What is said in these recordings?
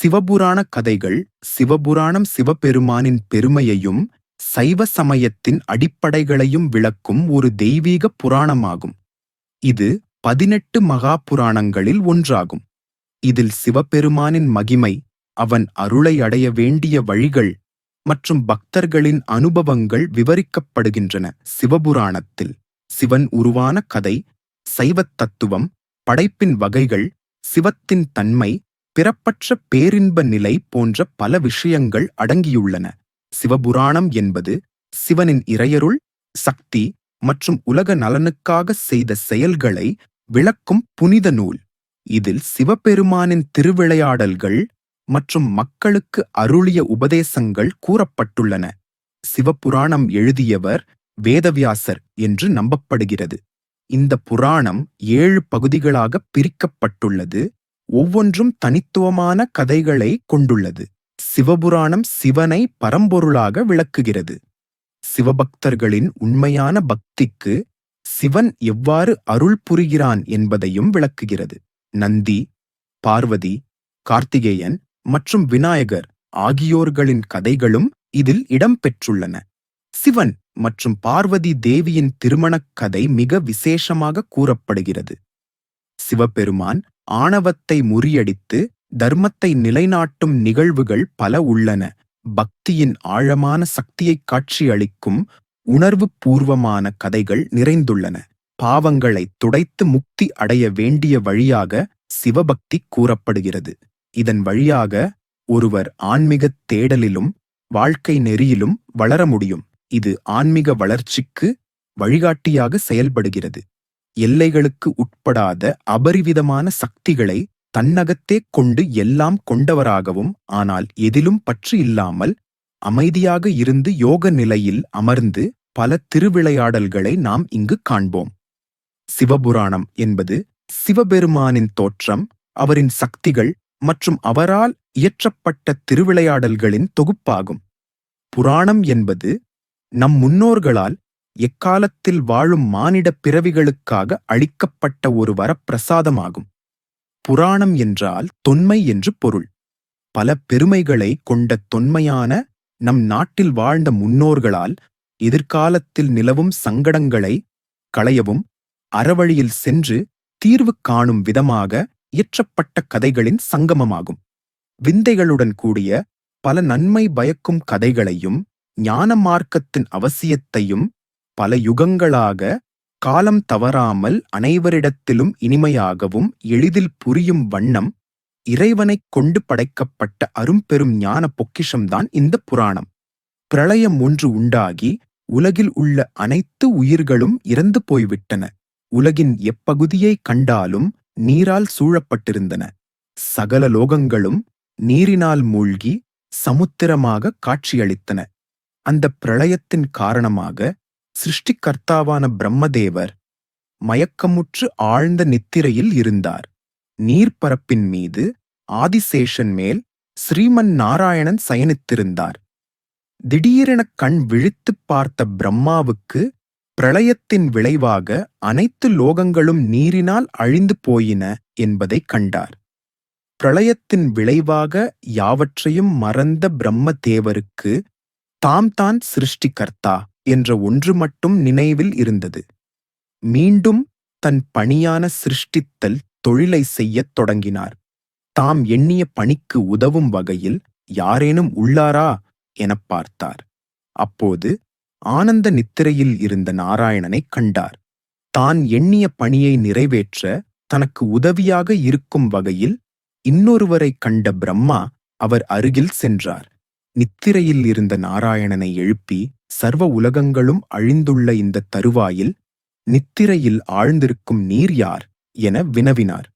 சிவபுராண கதைகள் சிவபுராணம் சிவபெருமானின் பெருமையையும் சைவ சமயத்தின் அடிப்படைகளையும் விளக்கும் ஒரு தெய்வீக புராணமாகும். இது பதினெட்டு மகா புராணங்களில் ஒன்றாகும். இதில் சிவபெருமானின் மகிமை அவன் அருளை அடைய வேண்டிய வழிகள் மற்றும் பக்தர்களின் அனுபவங்கள் விவரிக்கப்படுகின்றன. சிவபுராணத்தில் சிவன் உருவான கதை சைவத் தத்துவம் படைப்பின் வகைகள் சிவத்தின் தன்மை பிறப்பற்ற பேரின்ப நிலை போன்ற பல விஷயங்கள் அடங்கியுள்ளன. சிவபுராணம் என்பது சிவனின் இறையருள் சக்தி மற்றும் உலக நலனுக்காக செய்த செயல்களை விளக்கும் புனித நூல். இதில் சிவபெருமானின் திருவிளையாடல்கள் மற்றும் மக்களுக்கு அருளிய உபதேசங்கள் கூறப்பட்டுள்ளன. சிவபுராணம் எழுதியவர் வேதவியாசர் என்று நம்பப்படுகிறது. இந்த புராணம் ஏழு பகுதிகளாக பிரிக்கப்பட்டுள்ளது. ஒவ்வொன்றும் தனித்துவமான கதைகளை கொண்டுள்ளது. சிவபுராணம் சிவனை பரம்பொருளாக விளக்குகிறது. சிவபக்தர்களின் உண்மையான பக்திக்கு சிவன் எவ்வாறு அருள் புரிகிறான் என்பதையும் விளக்குகிறது. நந்தி பார்வதி கார்த்திகேயன் மற்றும் விநாயகர் ஆகியோர்களின் கதைகளும் இதில் இடம்பெற்றுள்ளன. சிவன் மற்றும் பார்வதி தேவியின் திருமணக் கதை மிக விசேஷமாக கூறப்படுகிறது. சிவபெருமான் ஆணவத்தை முறியடித்து தர்மத்தை நிலைநாட்டும் நிகழ்வுகள் பல உள்ளன. பக்தியின் ஆழமான சக்தியை காட்சியளிக்கும் உணர்வு பூர்வமான கதைகள் நிறைந்துள்ளன. பாவங்களை துடைத்து முக்தி அடைய வேண்டிய வழியாக சிவபக்தி கூறப்படுகிறது. இதன் வழியாக ஒருவர் ஆன்மீகத் தேடலிலும் வாழ்க்கை நெறியிலும் வளர முடியும். இது ஆன்மீக வளர்ச்சிக்கு வழிகாட்டியாக செயல்படுகிறது. எல்லைகளுக்கு உட்படாத அபரிவிதமான சக்திகளை தன்னகத்தே கொண்டு எல்லாம் கொண்டவராகவும் ஆனால் எதிலும் பற்று இல்லாமல் அமைதியாக இருந்து யோக நிலையில் அமர்ந்து பல திருவிளையாடல்களை நாம் இங்கு காண்போம். சிவபுராணம் என்பது சிவபெருமானின் தோற்றம் அவரின் சக்திகள் மற்றும் அவரால் இயற்றப்பட்ட திருவிளையாடல்களின் தொகுப்பாகும். புராணம் என்பது நம் முன்னோர்களால் எக்காலத்தில் வாழும் மானிடப் பிறவிகளுக்காக அளிக்கப்பட்ட ஒரு வரப்பிரசாதமாகும். புராணம் என்றால் தொன்மை என்று பொருள். பல பெருமைகளை கொண்ட தொன்மையான நம் நாட்டில் வாழ்ந்த முன்னோர்களால் எதிர்காலத்தில் நிலவும் சங்கடங்களை களையவும் அறவழியில் சென்று தீர்வு காணும் விதமாக இயற்றப்பட்ட கதைகளின் சங்கமமாகும். விந்தைகளுடன் கூடிய பல நன்மை பயக்கும் கதைகளையும் ஞான மார்க்கத்தின் அவசியத்தையும் பல யுகங்களாக காலம் தவறாமல் அனைவரிடத்திலும் இனிமையாகவும் எளிதில் புரியும் வண்ணம் இறைவனைக் கொண்டு படைக்கப்பட்ட அரும்பெரும் ஞான பொக்கிஷம்தான் இந்த புராணம். பிரளயம் ஒன்று உண்டாகி உலகில் உள்ள அனைத்து உயிர்களும் இறந்து போய்விட்டன. உலகின் எப்பகுதியை கண்டாலும் நீரால் சூழப்பட்டிருந்தன. சகல லோகங்களும் நீரினால் மூழ்கி சமுத்திரமாக காட்சியளித்தன. அந்த பிரளயத்தின் காரணமாக சிருஷ்டிகர்த்தாவான பிரம்மதேவர் மயக்கமுற்று ஆழ்ந்த நித்திரையில் இருந்தார். நீர்ப்பரப்பின் மீது ஆதிசேஷன் மேல் ஸ்ரீமன் நாராயணன் சயனித்திருந்தார். திடீரென கண் விழித்துப் பார்த்த பிரம்மாவுக்கு பிரளயத்தின் விளைவாக அனைத்து லோகங்களும் நீரினால் அழிந்து போயின என்பதைக் கண்டார். பிரளயத்தின் விளைவாக யாவற்றையும் மறந்த பிரம்மதேவருக்கு தாம் தான் சிருஷ்டிகர்த்தா. என்ற ஒன்று மட்டும் நினைவில் இருந்தது. மீண்டும் தன் பணியான சிருஷ்டித்தல் தொழிலை செய்யத் தொடங்கினார். தாம் எண்ணிய பணிக்கு உதவும் வகையில் யாரேனும் உள்ளாரா எனப் பார்த்தார். அப்போது ஆனந்த நித்திரையில் இருந்த நாராயணனைக் கண்டார். தான் எண்ணிய பணியை நிறைவேற்ற தனக்கு உதவியாக இருக்கும் வகையில் இன்னொருவரைக் கண்ட பிரம்மா அவர் அருகில் சென்றார். நித்திரையில் இருந்த நாராயணனை எழுப்பி சர்வ உலகங்களும் அழிந்துள்ள இந்த தருவாயில் நித்திரையில் ஆழ்ந்திருக்கும் நீர் யார் என வினவினார்.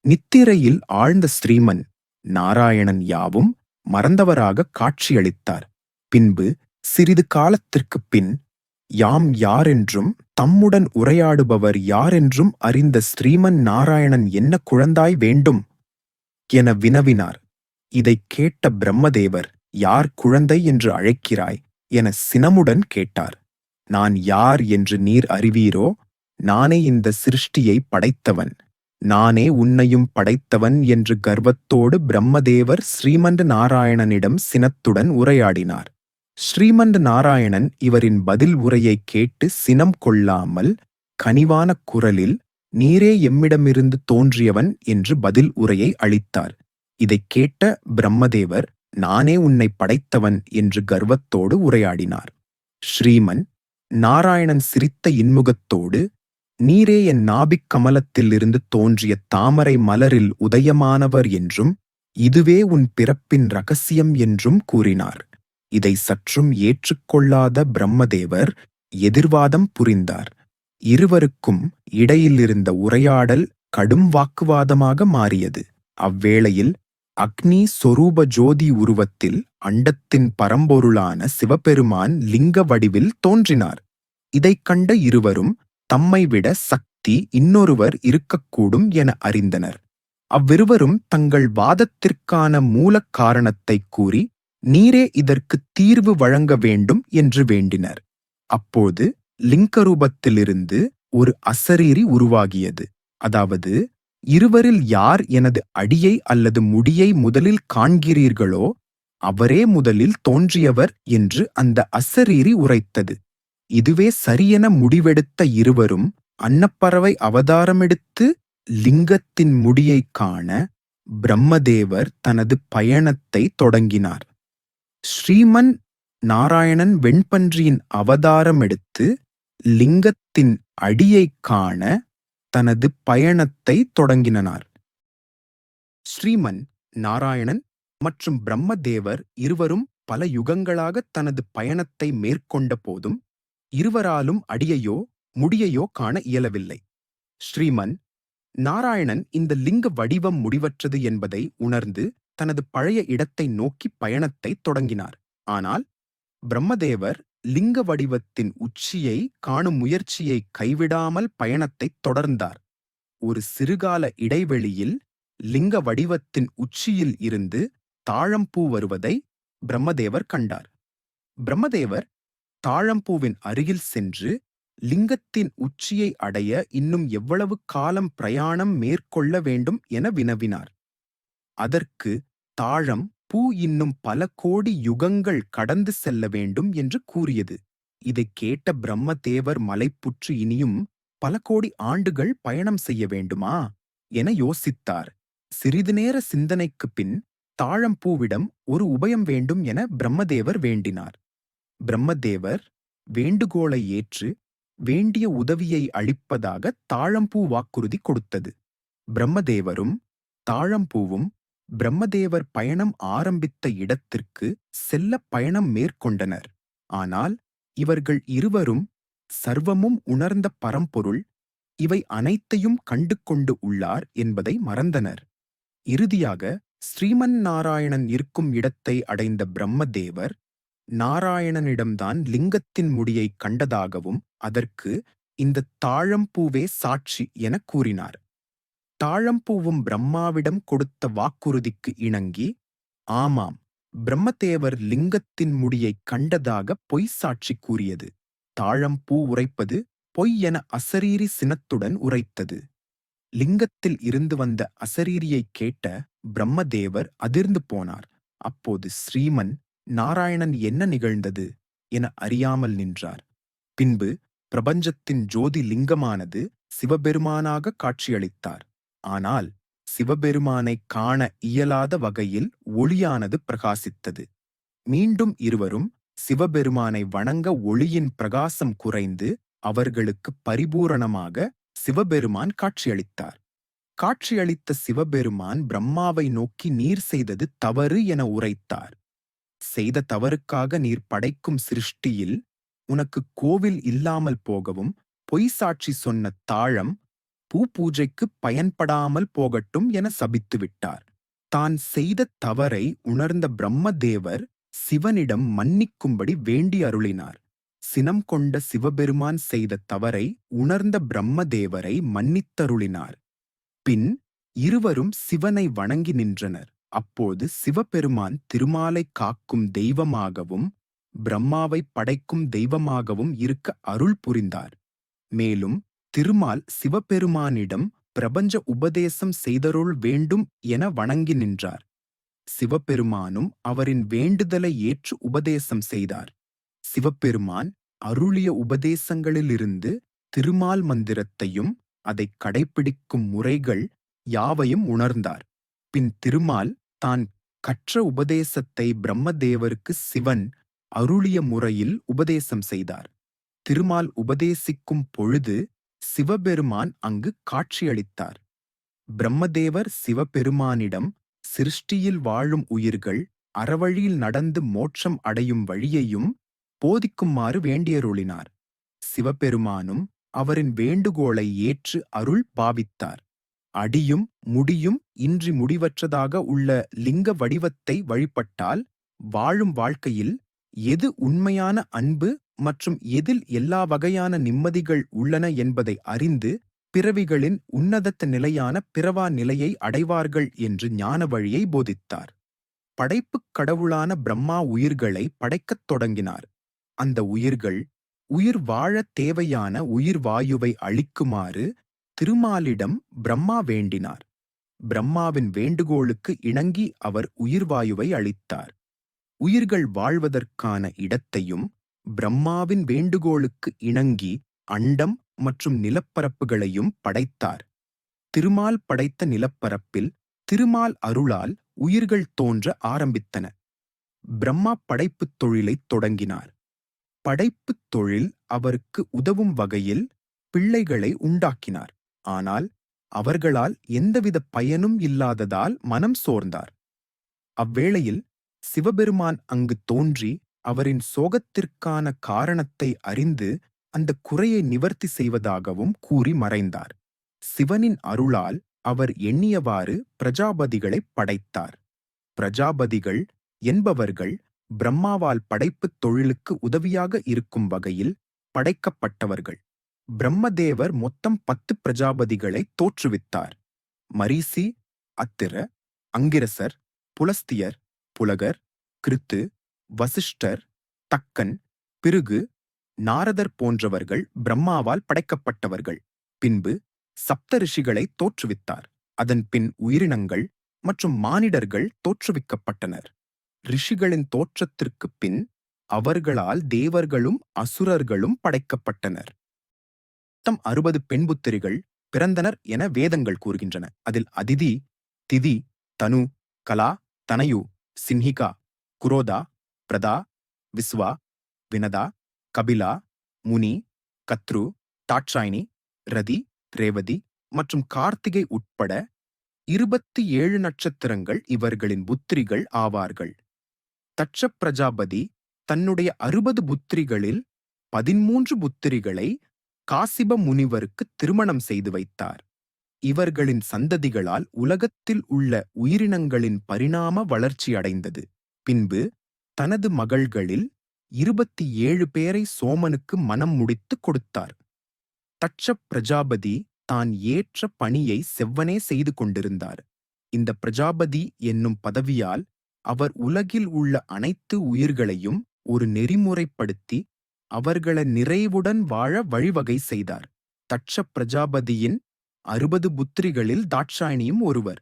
நித்திரையில் ஆழ்ந்த ஸ்ரீமன் நாராயணன் யாவும் மறந்தவராக காட்சியளித்தார். பின்பு சிறிது காலத்திற்குப் பின் யாம் யாரென்றும் தம்முடன் உரையாடுபவர் யாரென்றும் அறிந்த ஸ்ரீமன் நாராயணன் என்ன குழந்தாய் வேண்டும் என வினவினார். இதைக் கேட்ட பிரம்மதேவர் யார் குழந்தை என்று அழைக்கிறாய் என சினமுடன் கேட்டார். நான் யார் என்று நீர் அறிவீரோ? நானே இந்த சிருஷ்டியை படைத்தவன். நானே உன்னையும் படைத்தவன் என்று கர்வத்தோடு பிரம்மதேவர் ஸ்ரீமந்த நாராயணனிடம் சினத்துடன் உரையாடினார். ஸ்ரீமந்த நாராயணன் இவரின் பதில் உரையைக் கேட்டு சினம் கொள்ளாமல் கனிவான குரலில் நீரே எம்மிடமிருந்து தோன்றியவன் என்று பதில் உரையை அளித்தார். இதைக் கேட்ட பிரம்மதேவர் நானே உன்னை படைத்தவன் என்று கர்வத்தோடு உரையாடினார். ஸ்ரீமன் நாராயணன் சிரித்த இன்முகத்தோடு நீரே என் நாபிக் கமலத்திலிருந்து தோன்றிய தாமரை மலரில் உதயமானவர் என்றும் இதுவே உன் பிறப்பின் ரகசியம் என்றும் கூறினார். இதை சற்றும் ஏற்றுக்கொள்ளாத பிரம்மதேவர் எதிர்வாதம் புரிந்தார். இருவருக்கும் இடையிலிருந்த உரையாடல் கடும் வாக்குவாதமாக மாறியது. அவ்வேளையில் அக்னி சொரூப ஜோதி உருவத்தில் அண்டத்தின் பரம்பொருளான சிவபெருமான் லிங்க வடிவில் தோன்றினார். இதைக் கண்ட இருவரும் தம்மை விட சக்தி இன்னொருவர் இருக்கக்கூடும் என அறிந்தனர். அவ்விருவரும் தங்கள் வாதத்திற்கான மூலக் காரணத்தை கூறி நீரே இதற்கு தீர்வு வழங்க வேண்டும் என்று வேண்டினர். அப்போது லிங்க ரூபத்திலிருந்து ஒரு அசரீரி உருவாகியது. அதாவது இருவரில் யார் எனது அடியை அல்லது முடியை முதலில் காண்கிறீர்களோ அவரே முதலில் தோன்றியவர் என்று அந்த அசரீரி உரைத்தது. இதுவே சரியென முடிவெடுத்த இருவரும் அன்னப்பறவை அவதாரமெடுத்து லிங்கத்தின் முடியைக் காண பிரம்மதேவர் தனது பயணத்தை தொடங்கினார். ஸ்ரீமன் நாராயணன் வெண்பன்றியின் அவதாரமெடுத்து லிங்கத்தின் அடியைக் காண தனது பயணத்தை தொடங்கினார். ஸ்ரீமன் நாராயணன் மற்றும் பிரம்மதேவர் இருவரும் பல யுகங்களாக தனது பயணத்தை மேற்கொண்ட போதும் இருவராலும் அடியையோ முடியையோ காண இயலவில்லை. ஸ்ரீமன் நாராயணன் இந்த லிங்க வடிவம் முடிவற்றது என்பதை உணர்ந்து தனது பழைய இடத்தை நோக்கி பயணத்தை தொடங்கினார். ஆனால் பிரம்மதேவர் லிங்க வடிவத்தின் உச்சியை காணும் முயற்சியை கைவிடாமல் பயணத்தை தொடர்ந்தார். ஒரு சிறுகால இடைவெளியில் லிங்க வடிவத்தின் உச்சியில் இருந்து தாழம்பூ வருவதை பிரம்மதேவர் கண்டார். பிரம்மதேவர் தாழம்பூவின் அருகில் சென்று லிங்கத்தின் உச்சியை அடைய இன்னும் எவ்வளவு காலம் பிரயாணம் மேற்கொள்ள வேண்டும் என வினவினார். அதற்கு தாழம் பூ இன்னும் பல கோடி யுகங்கள் கடந்து செல்ல வேண்டும் என்று கூறியது. இதைக் கேட்ட பிரம்மதேவர் மலைப்புற்று இனியும் பல கோடி ஆண்டுகள் பயணம் செய்ய வேண்டுமா? என யோசித்தார். சிறிது நேர சிந்தனைக்குப் பின் தாழம்பூவிடம் ஒரு உபயம் வேண்டும் என பிரம்மதேவர் வேண்டினார். பிரம்மதேவர் வேண்டுகோளை ஏற்று வேண்டிய உதவியை அளிப்பதாக தாழம்பூ வாக்குறுதி கொடுத்தது. பிரம்மதேவரும் தாழம்பூவும் பிரம்மதேவர் பயணம் ஆரம்பித்த இடத்திற்கு செல்ல பயணம் மேற்கொண்டனர். ஆனால் இவர்கள் இருவரும் சர்வமும் உணர்ந்த பரம்பொருள் இவை அனைத்தையும் கண்டு கொண்டு உள்ளார் என்பதை மறந்தனர். இறுதியாக ஸ்ரீமன் நாராயணன் இருக்கும் இடத்தை அடைந்த பிரம்மதேவர் நாராயணனிடம்தான் லிங்கத்தின் முடியை கண்டதாகவும் அதற்கு இந்த தாழம்பூவே சாட்சி என கூறினார். தாழம்பூவும் பிரம்மாவிடம் கொடுத்த வாக்குறுதிக்கு இணங்கி ஆமாம் பிரம்மதேவர் லிங்கத்தின் முடியைக் கண்டதாக பொய் சாட்சி கூறியது. தாழம்பூ உரைப்பது பொய் என அசரீரி சினத்துடன் உரைத்தது. லிங்கத்தில் இருந்து வந்த அசரீரியைக் கேட்ட பிரம்மதேவர் அதிர்ந்து போனார். அப்போது ஸ்ரீமன் நாராயணன் என்ன நிகழ்ந்தது? என அறியாமல் நின்றார். பின்பு பிரபஞ்சத்தின் ஜோதி லிங்கமானது சிவபெருமானாக காட்சியளித்தார். ஆனால் சிவபெருமானைக் காண இயலாத வகையில் ஒளியானது பிரகாசித்தது. மீண்டும் இருவரும் சிவபெருமானை வணங்க ஒளியின் பிரகாசம் குறைந்து அவர்களுக்கு பரிபூரணமாக சிவபெருமான் காட்சியளித்தார். காட்சியளித்த சிவபெருமான் பிரம்மாவை நோக்கி நீர் செய்தது தவறு என உரைத்தார். செய்த தவறுக்காக நீர் படைக்கும் சிருஷ்டியில் உனக்கு கோவில் இல்லாமல் போகவும் பொய் சாட்சி சொன்ன தாழம் பூ பூஜைக்கு பயன்படாமல் போகட்டும் என சபித்துவிட்டார் தான் செய்த தவறை உணர்ந்த பிரம்மதேவர் சிவனிடம் மன்னிக்கும்படி வேண்டி அருளினார். சினம் கொண்ட சிவபெருமான் செய்த தவறை உணர்ந்த பிரம்மதேவரை மன்னித்தருளினார். பின் இருவரும் சிவனை வணங்கி நின்றனர். அப்போது சிவபெருமான் திருமாலை காக்கும் தெய்வமாகவும் பிரம்மாவை படைக்கும் தெய்வமாகவும் இருக்க அருள் புரிந்தார். மேலும் திருமால் சிவபெருமானிடம் பிரபஞ்ச உபதேசம் செய்தருள் வேண்டும் என வணங்கி நின்றார். சிவபெருமானும் அவரின் வேண்டுதலை ஏற்று உபதேசம் செய்தார். சிவபெருமான் அருளிய உபதேசங்களிலிருந்து திருமால் மந்திரத்தையும் அதை கடைப்பிடிக்கும் முறைகள் யாவையும் உணர்ந்தார். பின் திருமால் தான் கற்ற உபதேசத்தை பிரம்மதேவருக்கு சிவன் அருளிய முறையில் உபதேசம் செய்தார். திருமால் உபதேசிக்கும் பொழுது சிவபெருமான் அங்கு காட்சியளித்தார். பிரம்மதேவர் சிவபெருமானிடம் சிருஷ்டியில் வாழும் உயிர்கள் அறவழியில் நடந்து மோட்சம் அடையும் வழியையும் போதிக்குமாறு வேண்டியருளினார். சிவபெருமானும் அவரின் வேண்டுகோளை ஏற்று அருள் பாவித்தார். அடியும் முடியும் இன்றி முடிவற்றதாக உள்ள லிங்க வடிவத்தை வழிபட்டால் வாழும் வாழ்க்கையில் எது உண்மையான அன்பு மற்றும் எதில் எல்லா வகையான நிம்மதிகள் உள்ளன என்பதை அறிந்து பிறவிகளின் உன்னதத்த நிலையான பிறவா நிலையை அடைவார்கள் என்று ஞான வழியை போதித்தார். படைப்புக் கடவுளான பிரம்மா உயிர்களை படைக்கத் தொடங்கினார். அந்த உயிர்கள் உயிர் வாழத் தேவையான உயிர் வாயுவை அளிக்குமாறு திருமாலிடம் பிரம்மா வேண்டினார். பிரம்மாவின் வேண்டுகோளுக்கு இணங்கி அவர் உயிர்வாயுவை அளித்தார். உயிர்கள் வாழ்வதற்கான இடத்தையும் பிரம்மாவின் வேண்டுகோளுக்கு இணங்கி அண்டம் மற்றும் நிலப்பரப்புகளையும் படைத்தார். திருமால் படைத்த நிலப்பரப்பில் திருமால் அருளால் உயிர்கள் தோன்ற ஆரம்பித்தன. பிரம்மா படைப்புத் தொழிலைத் தொடங்கினார். படைப்புத் தொழில் அவருக்கு உதவும் வகையில் பிள்ளைகளை உண்டாக்கினார். ஆனால் அவர்களால் எந்தவித பயனும் இல்லாததால் மனம் சோர்ந்தார். அவ்வேளையில் சிவபெருமான் அங்கு தோன்றி அவரின் சோகத்திற்கான காரணத்தை அறிந்து அந்த குறையை நிவர்த்தி செய்வதாகவும் கூறி மறைந்தார். சிவனின் அருளால் அவர் எண்ணியவாறு பிரஜாபதிகளை படைத்தார். பிரஜாபதிகள் என்பவர்கள் பிரம்மாவால் படைப்புத் தொழிலுக்கு உதவியாக இருக்கும் வகையில் படைக்கப்பட்டவர்கள். பிரம்மதேவர் மொத்தம் பத்து பிரஜாபதிகளை தோற்றுவித்தார். மரீசி அத்திர அங்கிரசர் புலஸ்தியர் புலகர் கிருத்து வசிஷ்டர் தக்கன் பிருகு நாரதர் போன்றவர்கள் பிரம்மாவால் படைக்கப்பட்டவர்கள். பின்பு சப்தரிஷிகளை தோற்றுவித்தார். அதன் பின் உயிரினங்கள் மற்றும் மானிடர்கள் தோற்றுவிக்கப்பட்டனர். ரிஷிகளின் தோற்றத்திற்குப் பின் அவர்களால் தேவர்களும் அசுரர்களும் படைக்கப்பட்டனர். மொத்தம் அறுபது பெண்புத்திரிகள் பிறந்தனர் என வேதங்கள் கூறுகின்றன. அதில் அதிதி திதி தனு கலா தனயு சின்ஹிகா குரோதா பிரதா விஸ்வா வினதா கபிலா முனி கத்ரு தாட்சாயினி ரதி ரேவதி மற்றும் கார்த்திகை உட்பட இருபத்தி ஏழு நட்சத்திரங்கள் இவர்களின் புத்திரிகள் ஆவார்கள். தட்ச பிரஜாபதி தன்னுடைய அறுபது புத்திரிகளில் பதிமூன்று புத்திரிகளை காசிப முனிவருக்கு திருமணம் செய்து வைத்தார். இவர்களின் சந்ததிகளால் உலகத்தில் உள்ள உயிரினங்களின் பரிணாம வளர்ச்சி அடைந்தது. பின்பு தனது மகள்களில் இருபத்தி ஏழு பேரை சோமனுக்கு மனம் முடித்துக் கொடுத்தார். தட்ச பிரஜாபதி தான் ஏற்ற பணியை செவ்வனே செய்து கொண்டிருந்தார். இந்த பிரஜாபதி என்னும் பதவியால் அவர் உலகில் உள்ள அனைத்து உயிர்களையும் ஒரு நெறிமுறைப்படுத்தி அவர்களை நிறைவுடன் வாழ வழிவகை செய்தார். தட்ச பிரஜாபதியின் அறுபது புத்திரிகளில் தாட்சாயணியும் ஒருவர்.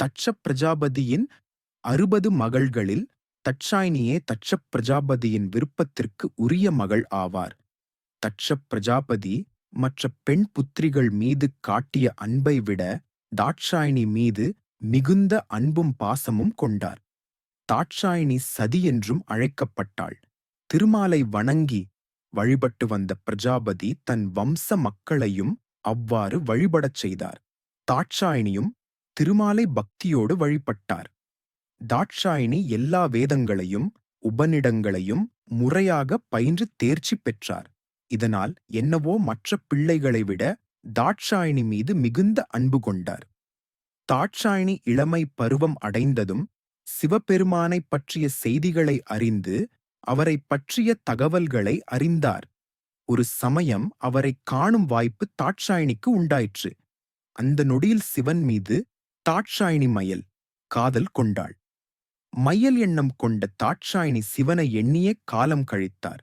தட்ச பிரஜாபதியின் அறுபது மகள்களில் தட்சாயினியே தட்சப் பிரஜாபதியின் விருப்பத்திற்கு உரிய மகள் ஆவார். தட்சப் பிரஜாபதி மற்ற பெண் புத்திரிகள் மீது காட்டிய அன்பை விட தாட்சாயினி மீது மிகுந்த அன்பும் பாசமும் கொண்டார். தாட்சாயினி சதி என்றும் அழைக்கப்பட்டாள். திருமாலை வணங்கி வழிபட்டு வந்த பிரஜாபதி தன் வம்ச மக்களையும் அவ்வாறு வழிபடச் செய்தார். தாட்சாயினியும் திருமாலை பக்தியோடு வழிபட்டார். தாட்சாயினி எல்லா வேதங்களையும் உபநிடங்களையும் முறையாக பயின்று தேர்ச்சி பெற்றார். இதனால் என்னவோ மற்ற பிள்ளைகளை விட தாட்சாயினி மீது மிகுந்த அன்பு கொண்டார். தாட்சாயினி இளமை பருவம் அடைந்ததும் சிவபெருமானைப் பற்றிய செய்திகளை அறிந்து அவரை பற்றிய தகவல்களை அறிந்தார். ஒரு சமயம் அவரை காணும் வாய்ப்பு தாட்சாயினிக்கு உண்டாயிற்று. அந்த நொடியில் சிவன் மீது தாட்சாயினி மயல் காதல் கொண்டாள். மையல் எண்ணம் கொண்ட தாட்சாயினி சிவனை எண்ணியே காலம் கழித்தார்.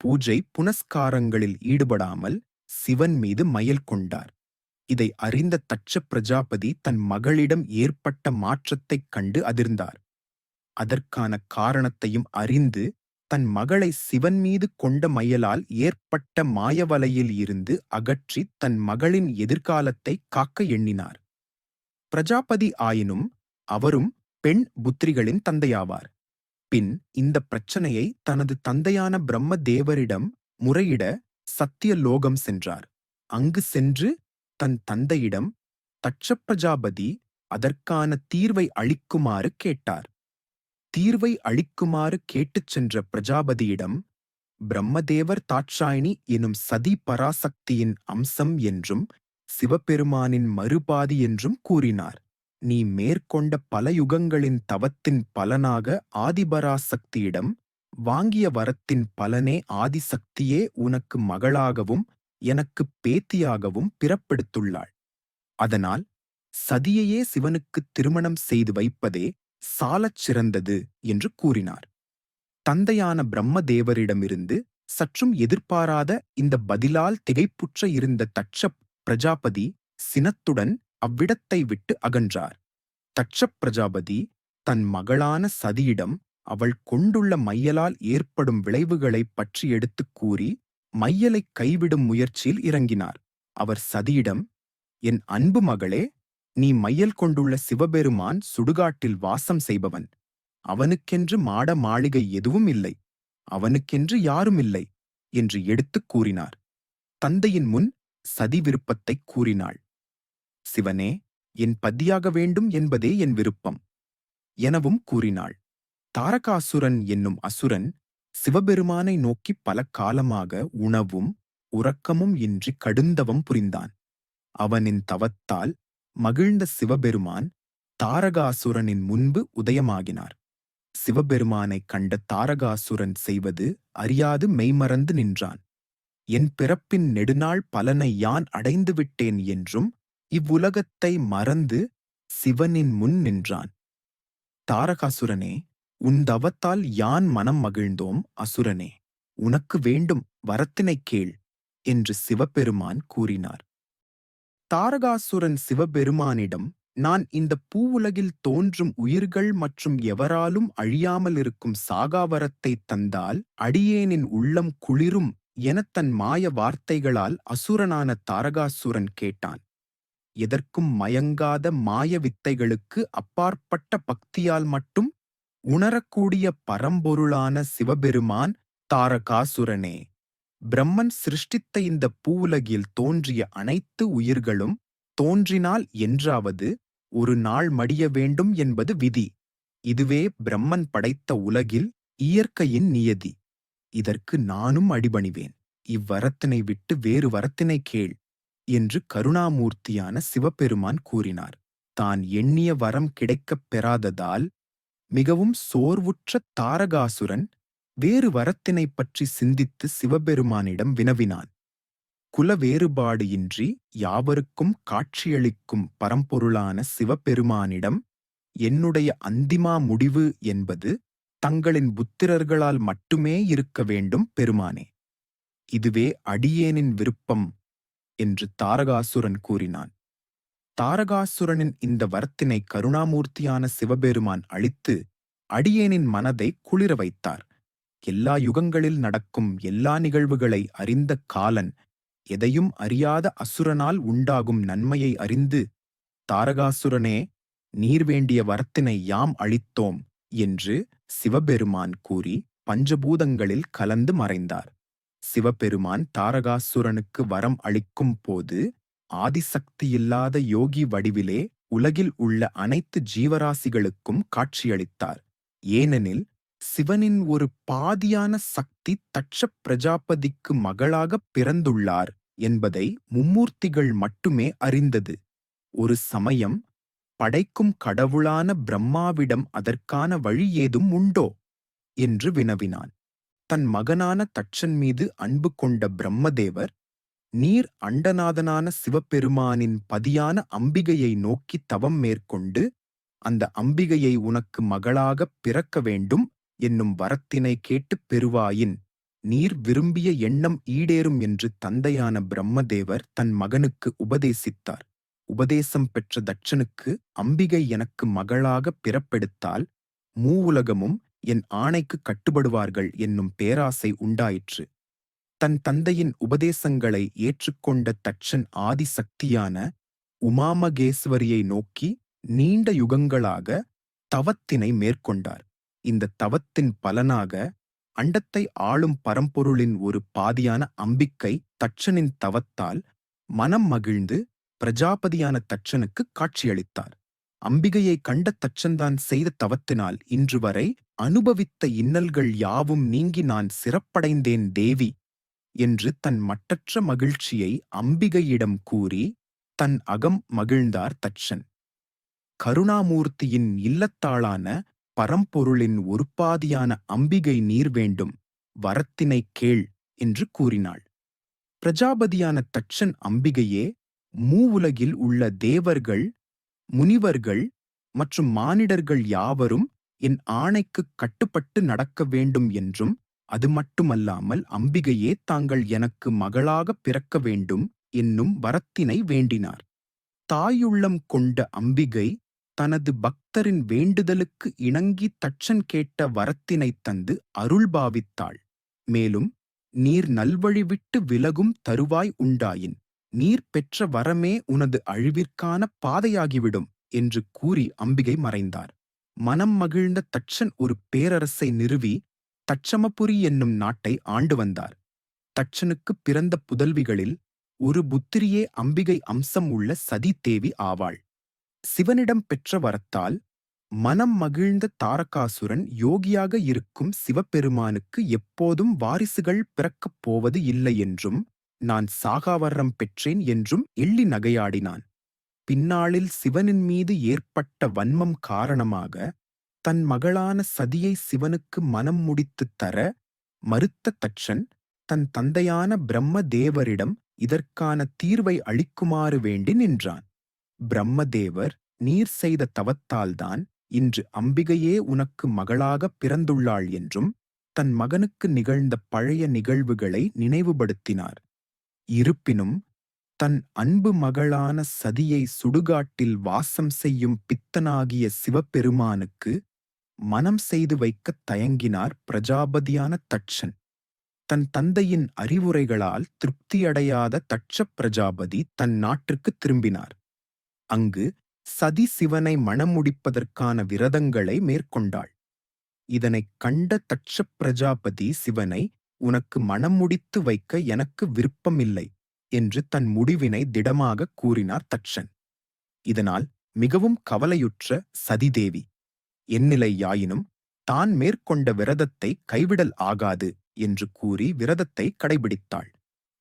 பூஜை புனஸ்காரங்களில் ஈடுபடாமல் சிவன் மீது மயல் கொண்டார். இதை அறிந்த தட்ச பிரஜாபதி தன் மகளிடம் ஏற்பட்ட மாற்றத்தைக் கண்டு அதிர்ந்தார். அதற்கான காரணத்தையும் அறிந்து தன் மகளை சிவன் மீது கொண்ட மையலால் ஏற்பட்ட மாயவலையில் இருந்து அகற்றி தன் மகளின் எதிர்காலத்தை காக்க எண்ணினார். பிரஜாபதி ஆயினும் அவரும் பெண் புத்திரிகளின் தந்தையாவார். பின் இந்த பிரச்சனையை தனது தந்தையான பிரம்ம தேவரிடம் முறையிட சத்தியலோகம் சென்றார். அங்கு சென்று தன் தந்தையிடம் தட்சப்பிரஜாபதி அதற்கான தீர்வை அளிக்குமாறு கேட்டார். தீர்வை அளிக்குமாறு கேட்டுச் சென்ற பிரஜாபதியிடம் பிரம்மதேவர் தாட்சாயினி எனும் சதி பராசக்தியின் அம்சம் என்றும் சிவபெருமானின் மறுபாதி என்றும் கூறினார். நீ மேற்கொண்ட பல யுகங்களின் தவத்தின் பலனாக ஆதிபராசக்தியிடம் வாங்கிய வரத்தின் பலனே ஆதிசக்தியே உனக்கு மகளாகவும் எனக்கு பேத்தியாகவும் பிறப்பெடுத்துள்ளாள். அதனால் சதியையே சிவனுக்கு திருமணம் செய்து வைப்பதே சாலச் சிறந்தது என்று கூறினார். தந்தையான பிரம்மதேவரிடமிருந்து சற்றும் எதிர்பாராத இந்த பதிலால் திகைப்புற்ற இருந்த தட்ச பிரஜாபதி சினத்துடன் அவ்விடத்தை விட்டு அகன்றார். தட்ச பிரஜாபதி தன் மகளான சதியிடம் அவள் கொண்டுள்ள மையலால் ஏற்படும் விளைவுகளைப் பற்றி எடுத்துக் கூறி மையலைக் கைவிடும் முயற்சியில் இறங்கினார். அவர் சதியிடம் என் அன்பு மகளே நீ மையல் கொண்டுள்ள சிவபெருமான் சுடுகாட்டில் வாசம் செய்பவன். அவனுக்கென்று மாட மாளிகை எதுவும் இல்லை. அவனுக்கென்று யாரும் இல்லை என்று எடுத்துக் கூறினார். தந்தையின் முன் சதி விருப்பத்தைக் கூறினாள். சிவனே என் பதியாக வேண்டும் என்பதே என் விருப்பம். எனவும் கூறினாள். தாரகாசுரன் என்னும் அசுரன் சிவபெருமானை நோக்கி பல காலமாக உணவும் உறக்கமும் இன்றி கடுந்தவம் புரிந்தான். அவனின் தவத்தால் மகிழ்ந்த சிவபெருமான் தாரகாசுரனின் முன்பு உதயமாகினார். சிவபெருமானைக் கண்ட தாரகாசுரன் செய்வது அறியாது மெய்மறந்து நின்றான். என் பிறப்பின் நெடுநாள் பலனை யான் அடைந்து விட்டேன் என்றும் இவ்வுலகத்தை மறந்து சிவனின் முன் நின்றான். தாரகாசுரனே உன் தவத்தால் யான் மனம் மகிழ்ந்தோம் அசுரனே? உனக்கு வேண்டும் வரத்தினைக் கேள் என்று சிவபெருமான் கூறினார். தாரகாசுரன் சிவபெருமானிடம் நான் இந்த பூவுலகில் தோன்றும் உயிர்கள் மற்றும் எவராலும் அழியாமல் இருக்கும் சாகாவரத்தை தந்தால் அடியேனின் உள்ளம் குளிரும் எனத் தன் மாய வார்த்தைகளால் அசுரனான தாரகாசுரன் கேட்டான். எதற்கும் மயங்காத மாய வித்தைகளுக்கு அப்பாற்பட்ட பக்தியால் மட்டும் உணரக்கூடிய பரம்பொருளான சிவபெருமான் தாரகாசுரனே. பிரம்மன் சிருஷ்டித்த இந்த பூவுலகில் தோன்றிய அனைத்து உயிர்களும் தோன்றினால் என்றாவது ஒரு நாள் மடிய வேண்டும் என்பது விதி. இதுவே பிரம்மன் படைத்த உலகில் இயற்கையின் நியதி. இதற்கு நானும் அடிபணிவேன். இவ்வரத்தினை விட்டு வேறு வரத்தினை கேள். என்று கருணாமூர்த்தியான சிவபெருமான் கூறினார். தான் எண்ணிய வரம் கிடைக்கப் பெறாததால் மிகவும் சோர்வுற்ற தாரகாசுரன் வேறு வரத்தினைப் பற்றி சிந்தித்து சிவபெருமானிடம் வினவினான். குல வேறுபாடு இன்றி யாவருக்கும் காட்சியளிக்கும் பரம்பொருளான சிவபெருமானிடம் என்னுடைய அந்திமா முடிவு என்பது தங்களின் புத்திரர்களால் மட்டுமே இருக்க வேண்டும் பெருமானே. இதுவே அடியேனின் விருப்பம் என்று தாரகாசுரன் கூறினான். தாரகாசுரனின் இந்த வரத்தினை கருணாமூர்த்தியான சிவபெருமான் அளித்து அடியேனின் மனதை குளிர வைத்தார். எல்லா யுகங்களில் நடக்கும் எல்லா நிகழ்வுகளை அறிந்த காலன் எதையும் அறியாத அசுரனால் உண்டாகும் நன்மையை அறிந்து தாரகாசுரனே நீர் வேண்டிய வரத்தினை யாம் அளித்தோம் என்று சிவபெருமான் கூறி பஞ்சபூதங்களில் கலந்து மறைந்தார். சிவபெருமான் தாரகாசுரனுக்கு வரம் அளிக்கும் போது ஆதிசக்தியில்லாத யோகி வடிவிலே உலகில் உள்ள அனைத்து ஜீவராசிகளுக்கும் காட்சியளித்தார். ஏனெனில் சிவனின் ஒரு பாதியான சக்தி தட்ச பிரஜாபதிக்கு மகளாகப் பிறந்துள்ளார் என்பதை மும்மூர்த்திகள் மட்டுமே அறிந்தது. ஒரு சமயம் படைக்கும் கடவுளான பிரம்மாவிடம் அதற்கான வழி ஏதும் உண்டோ? என்று வினவினான். தன் மகனான தட்சன் மீது அன்பு கொண்ட பிரம்மதேவர் நீர் அண்டநாதனான சிவபெருமானின் பதியான அம்பிகையை நோக்கி தவம் மேற்கொண்டு அந்த அம்பிகையை உனக்கு மகளாகப் பிறக்க வேண்டும் என்னும் வரத்தினை கேட்டுப் பெறுவாயின் நீர் விரும்பிய எண்ணம் ஈடேறும் என்று தந்தையான பிரம்மதேவர் தன் மகனுக்கு உபதேசித்தார். உபதேசம் பெற்ற தட்சனுக்கு அம்பிகை எனக்கு மகளாக பிறப்பெடுத்தால் மூவுலகமும் என் ஆணைக்கு கட்டுப்படுவார்கள் என்னும் பேராசை உண்டாயிற்று. தன் தந்தையின் உபதேசங்களை ஏற்றுக்கொண்ட தட்சன் ஆதிசக்தியான உமாமகேஸ்வரியை நோக்கி நீண்ட யுகங்களாக தவத்தினை மேற்கொண்டார். இந்த தவத்தின் பலனாக அண்டத்தை ஆளும் பரம்பொருளின் ஒரு பாதியான அம்பிக்கை தட்சனின் தவத்தால் மனம் மகிழ்ந்து பிரஜாபதியான தட்சனுக்கு காட்சியளித்தார். அம்பிகையை கண்ட தச்சன்தான் செய்த தவத்தினால் இன்று வரை அனுபவித்த இன்னல்கள் யாவும் நீங்கி நான் சிறப்படைந்தேன் தேவி என்று தன் மட்டற்ற மகிழ்ச்சியை அம்பிகையிடம் கூறி தன் அகம் மகிழ்ந்தார் தட்சன். கருணாமூர்த்தியின் இல்லத்தாளான பரம்பொருளின் ஒருபாதியான அம்பிகை நீர் வேண்டும் வரத்தினை கேள் என்று கூறினாள். பிரஜாபதியான தட்சன் அம்பிகையே மூவுலகில் உள்ள தேவர்கள் முனிவர்கள் மற்றும் மானிடர்கள் யாவரும் என் ஆணைக்குக் கட்டுப்பட்டு நடக்க வேண்டும் என்றும் அது மட்டுமல்லாமல் அம்பிகையே தாங்கள் எனக்கு மகளாகப் பிறக்க வேண்டும் என்னும் வரத்தினை வேண்டினார். தாயுள்ளம் கொண்ட அம்பிகை தனது பக்தரின் வேண்டுதலுக்கு இணங்கி தட்சன் கேட்ட வரத்தினைத் தந்து அருள் பாவித்தாள். மேலும் நீர் நல்வழி விட்டு விலகும் தருவாய் உண்டாயின் நீர் பெற்ற வரமே உனது அழிவிற்கான பாதையாகிவிடும் என்று கூறி அம்பிகை மறைந்தார். மனம் மகிழ்ந்த தட்சன் ஒரு பேரரசை நிறுவி தட்சமபுரி என்னும் நாட்டை ஆண்டு வந்தார். தட்சனுக்கு பிறந்த புதல்விகளில் ஒரு புத்திரியே அம்பிகை அம்சம் உள்ள சதி தேவி ஆவாள். சிவனிடம் பெற்ற வரத்தால் மனம் மகிழ்ந்த தாரகாசுரன் யோகியாக இருக்கும் சிவபெருமானுக்கு எப்போதும் வாரிசுகள் பிறக்கப் போவது இல்லை என்றும் நான் சாகாவரம் பெற்றேன் என்றும் எள்ளி நகையாடினான். பின்னாளில் சிவனின் மீது ஏற்பட்ட வன்மம் காரணமாக தன் மகளான சதியை சிவனுக்கு மனம் முடித்துத் தர மறுத்த தட்சன் தன் தந்தையான பிரம்மதேவரிடம் இதற்கான தீர்வை அளிக்குமாறு வேண்டி நின்றான். பிரம்மதேவர் நீர் செய்த தவத்தால்தான் இன்று அம்பிகையே உனக்கு மகளாகப் பிறந்துள்ளாள் என்றும் தன் மகனுக்கு நிகழ்ந்த பழைய நிகழ்வுகளை நினைவுபடுத்தினார். இருப்பினும் தன் அன்பு மகளான சதியை சுடுகாட்டில் வாசம் செய்யும் பித்தனாகிய சிவபெருமானுக்கு மனம் செய்து வைக்கத் தயங்கினார் பிரஜாபதியான தட்சன். தன் தந்தையின் அறிவுரைகளால் திருப்தியடையாத தட்ச பிரஜாபதி தன் நாட்டிற்குத் திரும்பினார். அங்கு சதி சிவனை மணமுடிப்பதற்கான விரதங்களை மேற்கொண்டாள். இதனைக் கண்ட தட்ச பிரஜாபதி சிவனை உனக்கு மணமுடித்து முடித்து வைக்க எனக்கு விருப்பமில்லை. என்று தன் முடிவினை திடமாக கூறினார் தட்சன். இதனால் மிகவும் கவலையுற்ற சதிதேவி எந்நிலை யாயினும் தான் மேற்கொண்ட விரதத்தை கைவிடல் ஆகாது என்று கூறி விரதத்தை கடைபிடித்தாள்.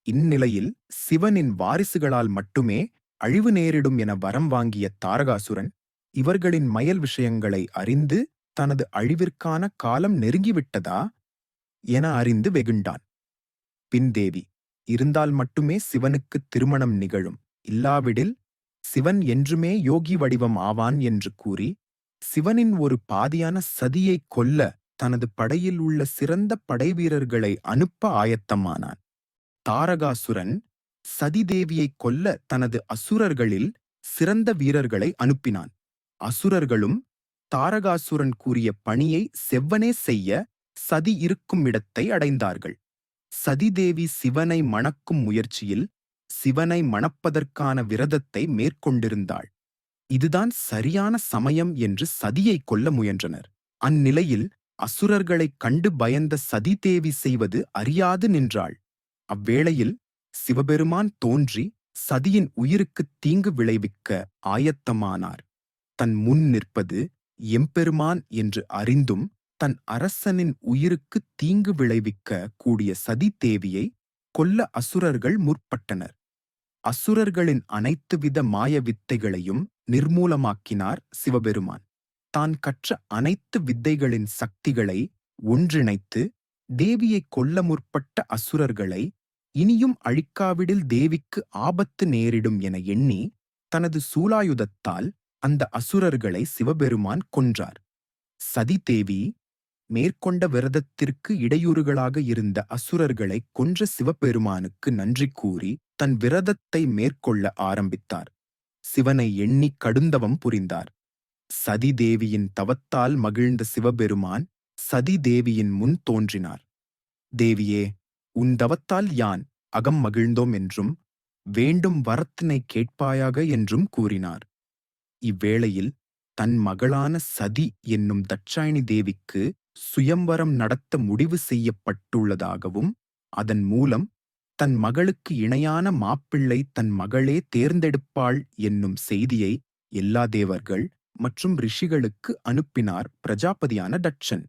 இந்நிலையில் சிவனின் வாரிசுகளால் மட்டுமே அழிவு நேரிடும் என வரம் வாங்கிய தாரகாசுரன் இவர்களின் மயல் விஷயங்களை அறிந்து தனது அழிவிற்கான காலம் நெருங்கிவிட்டதா என அறிந்து வெகுண்டான். பின்தேவி இருந்தால் மட்டுமே சிவனுக்கு திருமணம் நிகழும். இல்லாவிடில் சிவன் என்றுமே யோகி வடிவம் ஆவான் என்று கூறி சிவனின் ஒரு பாதியான சதியைக் கொல்ல தனது படையில் உள்ள சிறந்த படைவீரர்களை அனுப்ப ஆயத்தமானான். தாரகாசுரன் சதிதேவியைக் கொல்ல தனது அசுரர்களில் சிறந்த வீரர்களை அனுப்பினான். அசுரர்களும் தாரகாசுரன் கூறிய பணியை செவ்வனே செய்ய சதி இருக்கும் இடத்தை அடைந்தார்கள். சதிதேவி சிவனை மணக்கும் முயற்சியில் சிவனை மணப்பதற்கான விரதத்தை மேற்கொண்டிருந்தாள். இதுதான் சரியான சமயம் என்று சதியை கொல்ல முயன்றனர். அந்நிலையில் அசுரர்களைக் கண்டு பயந்த சதிதேவி செய்வது அறியாது நின்றாள். அவ்வேளையில் சிவபெருமான் தோன்றி சதியின் உயிருக்குத் தீங்கு விளைவிக்க ஆயத்தமானார். தன் முன் நிற்பது எம்பெருமான் என்று அறிந்தும் தன் அரசனின் உயிருக்கு தீங்கு விளைவிக்க கூடிய சதி தேவியை கொல்ல அசுரர்கள் முற்பட்டனர். அசுரர்களின் அனைத்துவித மாய வித்தைகளையும் நிர்மூலமாக்கினார் சிவபெருமான். தான் கற்ற அனைத்து வித்தைகளின் சக்திகளை ஒன்றிணைத்து தேவியை கொல்ல முற்பட்ட அசுரர்களை இனியும் அழிக்காவிடில் தேவிக்கு ஆபத்து நேரிடும் என எண்ணி தனது சூலாயுதத்தால் அந்த அசுரர்களை சிவபெருமான் கொன்றார். சதி தேவி மேற்கொண்ட விரதத்திற்கு இடையூறுகளாக இருந்த அசுரர்களை கொன்ற சிவபெருமானுக்கு நன்றி கூறி தன் விரதத்தை மேற்கொள்ள ஆரம்பித்தார். சிவனை எண்ணி கடுந்தவம் புரிந்தார். சதி தேவியின் தவத்தால் மகிழ்ந்த சிவபெருமான் சதி தேவியின் முன் தோன்றினார். தேவியே உன் தவத்தால் யான் அகம் மகிழ்ந்தோம் என்றும் வேண்டும் வரத்தினை கேட்பாயாக என்றும் கூறினார். இவ்வேளையில் தன் மகளான சதி என்னும் தட்சாயணி தேவிக்கு சுயம்வரம் நடத்த முடிவு செய்யப்பட்டுள்ளதாகவும் அதன் மூலம் தன் மகளுக்கு இணையான மாப்பிள்ளை தன் மகளே தேர்ந்தெடுப்பாள் என்னும் செய்தியை எல்லா தேவர்கள் மற்றும் ரிஷிகளுக்கு அனுப்பினார் பிரஜாபதியான டட்சன்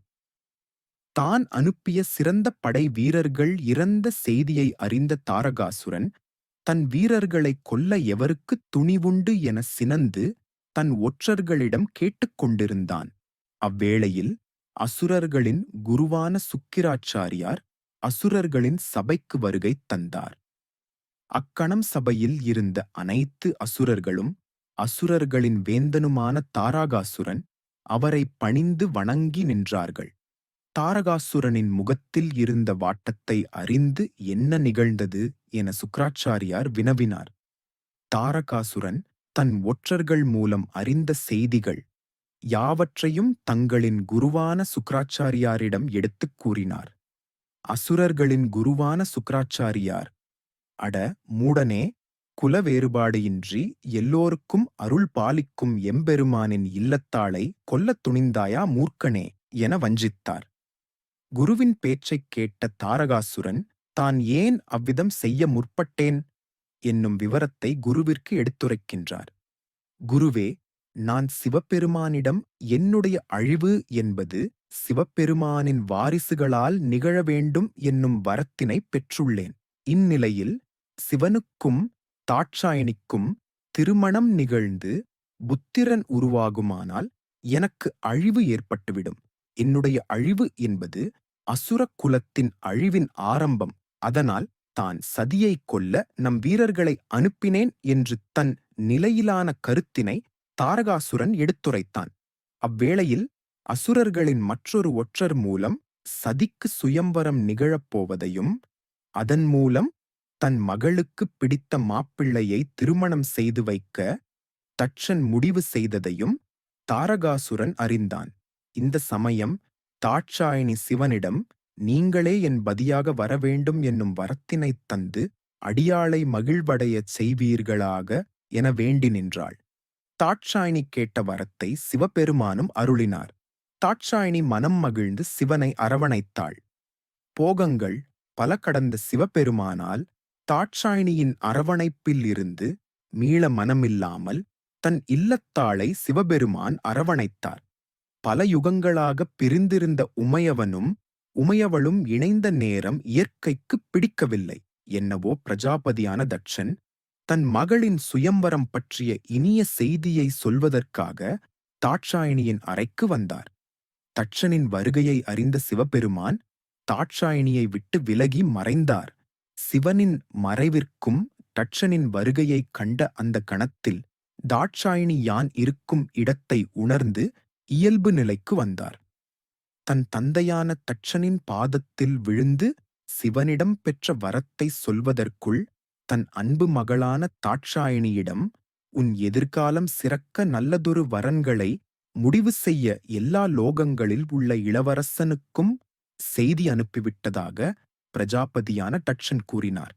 தான் அனுப்பிய சிறந்த படை வீரர்கள் இறந்த செய்தியை அறிந்த தாரகாசுரன் தன் வீரர்களை கொல்ல எவருக்கு துணிவுண்டு என சினந்து தன் ஒற்றர்களிடம் கேட்டுக்கொண்டிருந்தான் அவ்வேளையில் அசுரர்களின் குருவான சுக்கிராச்சாரியார் அசுரர்களின் சபைக்கு வருகை தந்தார். அக்கணம் சபையில் இருந்த அனைத்து அசுரர்களும் அசுரர்களின் வேந்தனுமான தாராகாசுரன் அவரை பணிந்து வணங்கி நின்றார்கள். தாரகாசுரனின் முகத்தில் இருந்த வாட்டத்தை அறிந்து என்ன நிகழ்ந்தது என சுக்ராச்சாரியார் வினவினார். தாரகாசுரன் தன் ஒற்றர்கள் மூலம் அறிந்த செய்திகள் யாவற்றையும் தங்களின் குருவான சுக்ராச்சாரியாரிடம் எடுத்துக் கூறினார். அசுரர்களின் குருவான சுக்ராச்சாரியார் அட மூடனே குல வேறுபாடு இன்றி எல்லோருக்கும் அருள் பாலிக்கும் எம்பெருமானின் இல்லத்தாளை கொல்லத் துணிந்தாயா மூர்க்கனே? என வஞ்சித்தார். குருவின் பேச்சைக் கேட்ட தாரகாசுரன் தான் ஏன் அவ்விதம் செய்ய முற்பட்டேன்? என்னும் விவரத்தை குருவிற்கு எடுத்துரைக்கின்றார். குருவே நான் சிவபெருமானிடம் என்னுடைய அழிவு என்பது சிவபெருமானின் வாரிசுகளால் நிகழ வேண்டும் என்னும் வரத்தினை பெற்றுள்ளேன். இந்நிலையில் சிவனுக்கும் தாட்சாயணிக்கும் திருமணம் நிகழ்ந்து புத்திரன் உருவாகுமானால் எனக்கு அழிவு ஏற்பட்டுவிடும். என்னுடைய அழிவு என்பது அசுர குலத்தின் அழிவின் ஆரம்பம். அதனால் தான் சதியை கொல்ல நம் வீரர்களை அனுப்பினேன் என்று தன் நிலையிலான கருத்தினை தாரகாசுரன் எடுத்துரைத்தான். அவ்வேளையில் அசுரர்களின் மற்றொரு ஒற்றர் மூலம் சதிக்கு சுயம்வரம் நிகழப்போவதையும் அதன் மூலம் தன் மகளுக்கு பிடித்த மாப்பிள்ளையை திருமணம் செய்து வைக்க தட்சன் முடிவு செய்ததையும் தாரகாசுரன் அறிந்தான். இந்த சமயம் தாட்சாயணி சிவனிடம் நீங்களே என் பதியாக வரவேண்டும் என்னும் வரத்தினைத் தந்து அடியாளை மகிழ்வடையச் செய்வீர்களாக என வேண்டி நின்றாள். தாட்சாயினி கேட்ட வரத்தை சிவபெருமானும் அருளினார். தாட்சாயினி மனம் மகிழ்ந்து சிவனை அரவணைத்தாள். போகங்கள் பல கடந்த சிவபெருமானால் தாட்சாயினியின் அரவணைப்பில் இருந்து மீள மனமில்லாமல் தன் இல்லத்தாளை சிவபெருமான் அரவணைத்தார். பல யுகங்களாகப் பிரிந்திருந்த உமையவனும் உமையவளும் இணைந்த நேரம் இயற்கைக்குப் பிடிக்கவில்லை. என்னவோ பிரஜாபதியான தட்சன் தன் மகளின் சுயம்வரம் பற்றிய இனிய செய்தியை சொல்வதற்காக தாட்சாயணியின் அறைக்கு வந்தார். தட்சனின் வருகையை அறிந்த சிவபெருமான் தாட்சாயணியை விட்டு விலகி மறைந்தார். சிவனின் மறைவிற்கும் தட்சனின் வருகையைக் கண்ட அந்த கணத்தில் தாட்சாயணி யான் இருக்கும் இடத்தை உணர்ந்து இயல்பு நிலைக்கு வந்தார். தன் தந்தையான தட்சனின் பாதத்தில் விழுந்து சிவனிடம் பெற்ற வரத்தை சொல்வதற்குள் தன் அன்பு மகளான தாட்சாயணியிடம் உன் எதிர்காலம் சிறக்க நல்லதொரு வரன்களை முடிவு செய்ய எல்லா லோகங்களில் உள்ள இளவரசனுக்கும் செய்தி அனுப்பிவிட்டதாக பிரஜாபதியான டட்சன் கூறினார்.